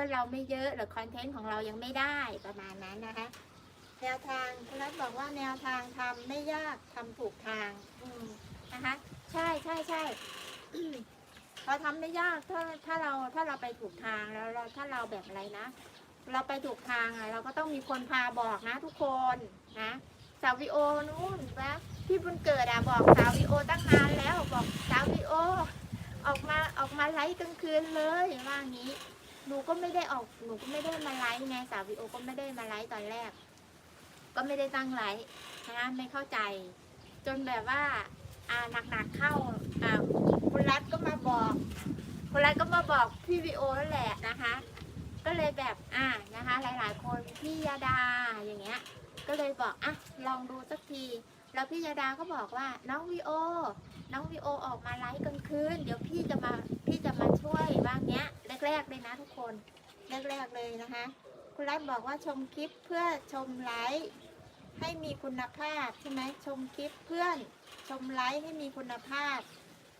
อนเราไม่เยอะหรือคอนเทนต์ของเรายังไม่ได้ประมาณนั้นนะคะ แนวทางคุณรัฐบอกว่าแนวทางทำไม่ยากทำถูกทาง อืมนะคะ ใช่ใช่ใช่เราทำไม่ยากถ้าถ้าเราถ้าเราไปถูกทางแล้วเราถ้าเราแบบอะไรนะ เราไปถูกทางอะเราก็ต้องมีคนพาบอกนะ ทุกคนนะสาววิโอนู่นนะพี่บุญเกิดอะบอกสาววิโอตั้งนานแล้วบอกสาววิโอ ออกมาออกมาไลฟ์กลางคืนเลยว่างี้ หนูก็ไม่ได้ออกหนูก็ไม่ได้มาไลฟ์ไงสาววิโอก็ไม่ได้มาไลฟ์ตอนแรก ก็ไม่ได้ตั้งไลฟ์นะไม่เข้าใจ จนแบบว่าอ่าหนักๆเข้าอ่าคุณรัฐก็มาบอกคุณรัฐก็มาบอกพี่วิโอนั่นแหละนะคะ ก็เลยแบบอ่านะคะ หลายๆ คนพี่ยาดาอย่างเงี้ย ก็เลยบอกอะลองดูสักทีแล้วพี่ยาดาก็บอกว่าน้องวีโอ น้องวีโอออกมาไลฟ์กลางคืน เดี๋ยวพี่จะมาพี่จะมา รกเลยนะทุกคนแรกๆเลยนะคะ คุณรัฐบอกว่าชมคลิปเพื่อชมไลฟ์ให้มีคุณภาพใช่ไหมชมคลิปเพื่อนชมไลฟ์ให้มีคุณภาพ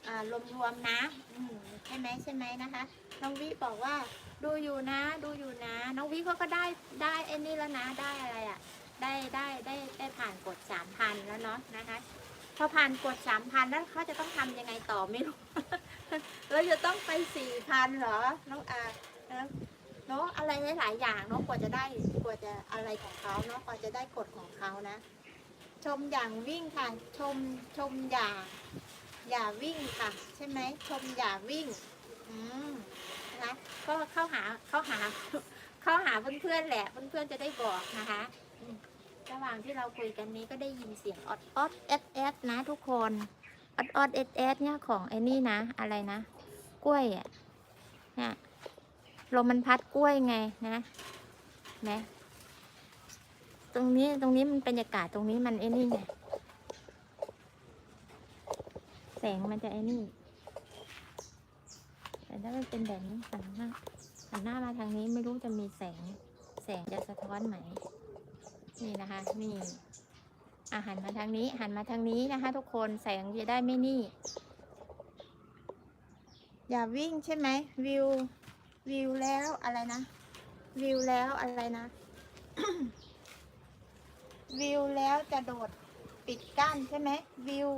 อ่ารวมๆนะอืมใช่ไหมใช่ไหมนะคะ น้องวิบอกว่าดูอยู่นะ ดูอยู่นะ น้องวิเขาก็ได้ได้ไอ้นี่แล้วนะได้อะไรอะ่ะได้ได้ได้ได้ผ่านกฎสามพันแล้วเนาะนะคะ อผ่านกฎสามพันแล้วเขาจะต้องทำยังไงต่อไม่รู้เราจะต้องไปสี่พันเหรอ น้องอาเนอะเนาะอะไรหลาย ๆ อย่างเนาะกว่าจะได้กว่าจะอะไรของเขาเนาะกว่าจะได้กฎของเขานะ ชมอย่างวิ่งค่ะ ชมชมอย่าอย่าวิ่งค่ะ ใช่ไหมชมอย่าวิ่ง อืมนะคะก็เข้าหาเข้าหาเข้าหาเพื่อนๆแหละเพื่อนๆจะได้บอกนะคะ ระหว่างที่เราคุยกันนี้ก็ได้ยินเสียงออดออดเอสเอสนะทุกคนออดออดเอสเอสเนี่ยของไอ้นี่นะ อะไรนะ กล้วยอะเนี่ยลมมันพัดกล้วยไงนะนะตรงนี้ตรงนี้มันบรรยากาศตรงนี้มันไอ้นี่ไงแสงมันจะไอ้นี่ แต่ถ้ามันเป็นแบบนี้หันหน้าหันหน้ามาทางนี้ไม่รู้จะมีแสง แสงจะสะท้อนไหม นี่นะคะ นี่อะหันมาทางนี้ หันมาทางนี้นะคะ ทุกคนแสงจะได้ไม่นี่ อย่าวิ่งใช่ไหมวิววิวแล้วอะไรนะวิวแล้วอะไรนะ วิวแล้วจะโดดปิดกั้นใช่ไหมวิว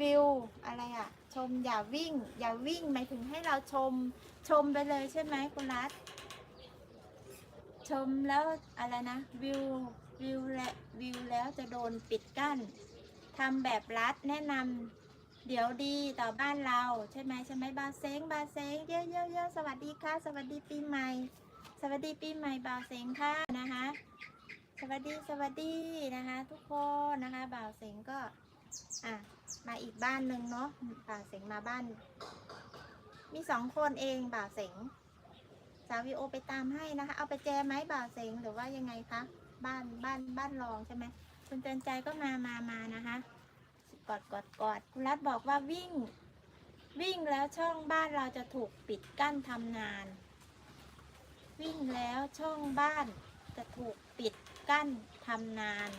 วิวอะไรอะชมอย่าวิ่ง อย่าวิ่งหมายถึงให้เราชมชมไปเลยใช่ไหมคุณรัฐ ชมแล้วอะไรนะวิววิวและวิวแล้วจะโดนปิดกั้นทำแบบรัฐแนะนำเดี๋ยวดีต่อบ้านเราใช่ไหมใช่ไหมบาเซงบาเซงเยอะเยอะเยอะสวัสดีค่ะ สวัสดีปีใหม่ สวัสดีปีใหม่บาวเซงค่ะนะคะสวัสดีสวัสดีนะคะ ทุกคนนะคะบ่าวเซงก็อะมาอีกบ้านหนึ่งเนาะบ่าวเซงมาบ้าน มีสองคนเองบ่าวเซง สาวิโอไปตามให้นะคะ เอาไปแจไหมบ่าวเซ็งหรือว่ายังไงคะ บ้านบ้านบ้านรองใช่ไหมคุณเตือนใจก็มามามานะคะ กอดกอดกอดคุณรัฐบอกว่าวิ่ง วิ่งแล้วช่องบ้านเราจะถูกปิดกั้นทำนาน วิ่งแล้วช่องบ้านจะถูกปิดกั้นทำนาน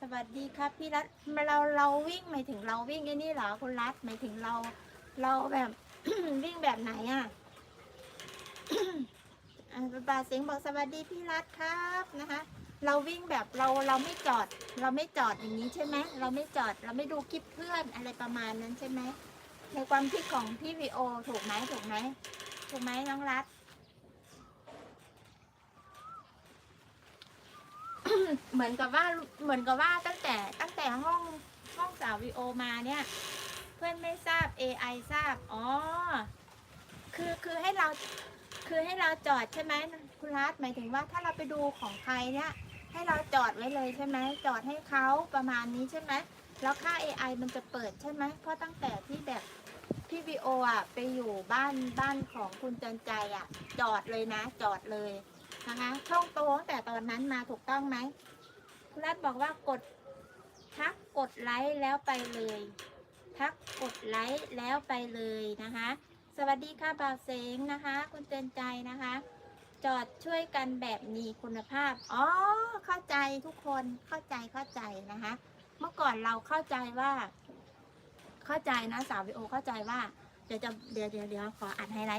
สวัสดีครับพี่รัฐเราเราวิ่งหมายถึงเราวิ่งไอ้นี่เหรอคุณรัฐหมายถึงเรา เราแบบวิ่งแบบไหนอะ่ะ บาเสียงบอกสวัสดีพี่รัฐครับนะคะ เราวิ่งแบบเราเราไม่จอด เราไม่จอดอย่างนี้ใช่ไหมเราไม่จอดเราไม่ดูคลิปเพื่อนอะไรประมาณนั้นใช่ไหมในความคิดของพี่วีโอถูกไหมถูกไหมถูกไหมน้องรัฐเหมือนกับว่าเหมือนกับว่าตั้งแต่ตั้งแต่ห้องห้องสาววีโอมาเนี่ย เพื่อนไม่ทราบ AI ทราบ อ๋อ คือคือให้เรา คือให้เราจอดใช่ไหมคุณรัฐหมายถึงว่าถ้าเราไปดูของใครเนี่ย ให้เราจอดไว้เลยใช่ไหมจอดให้เขาประมาณนี้ใช่ไหมแล้วค่า AI มันจะเปิดใช่ไหมเพราะตั้งแต่ที่แบบพี่วีโออะไปอยู่บ้านบ้านของคุณจันใจอะ จอดเลยนะ จอดเลยนะคะช่องโตตั้งแต่ตอนนั้นมาถูกต้องไหมคุณรัฐบอกว่ากดทักกดไลค์แล้วไปเลย ทักกดไลค์แล้วไปเลยนะคะ สวัสดีค่ะบ่าวเสงนะคะ คุณเตือนใจนะคะ จอดช่วยกันแบบมีคุณภาพอ๋อเข้าใจทุกคนเข้าใจเข้าใจนะคะ เมื่อก่อนเราเข้าใจว่า เข้าใจนะสาววิโอเข้าใจว่าเดี๋ยวจะเดี๋ยวเดี๋ยวเดี๋ยวขออัดไฮไลท์